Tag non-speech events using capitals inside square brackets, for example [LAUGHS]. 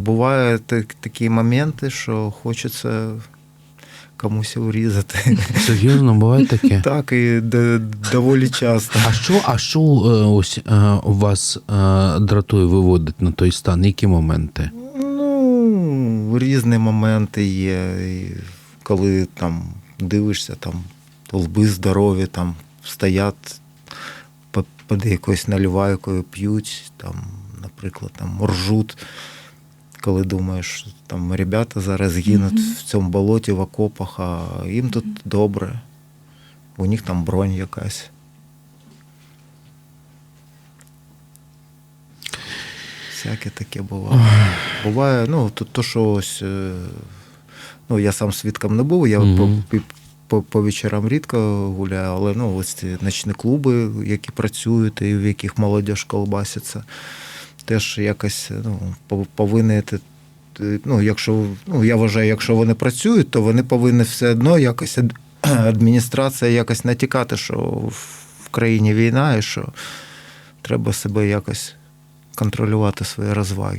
Бувають так- такі моменти, що хочеться комусь урізати. [LAUGHS] Серйозно, буває таке? [LAUGHS] Так, і доволі часто. А що, а що е, ось е, вас е, дратує, виводить на той стан? Які моменти? Ну, різні моменти є. Коли там дивишся, там лби здорові, там стоять під якоюсь наливайкою, п'ють, там, наприклад, там ржуть. Коли думаєш, там ребята зараз гинуть в цьому болоті, в окопах, а їм тут добре. У них там бронь якась. Всяке таке буває. Буває, ну, то, то що ось. е, Ну, я сам свідком не був, я Мгм. по, по, по вечорам рідко гуляю, але ну, ось ці ночні клуби, які працюють і в яких молодіж колбаситься, теж якось ну, повинні. Ну, якщо, ну, я вважаю, якщо вони працюють, то вони повинні все одно якось [CLEARS THROAT] адміністрація якось натікати, що в країні війна і що треба себе якось контролювати свої розваги.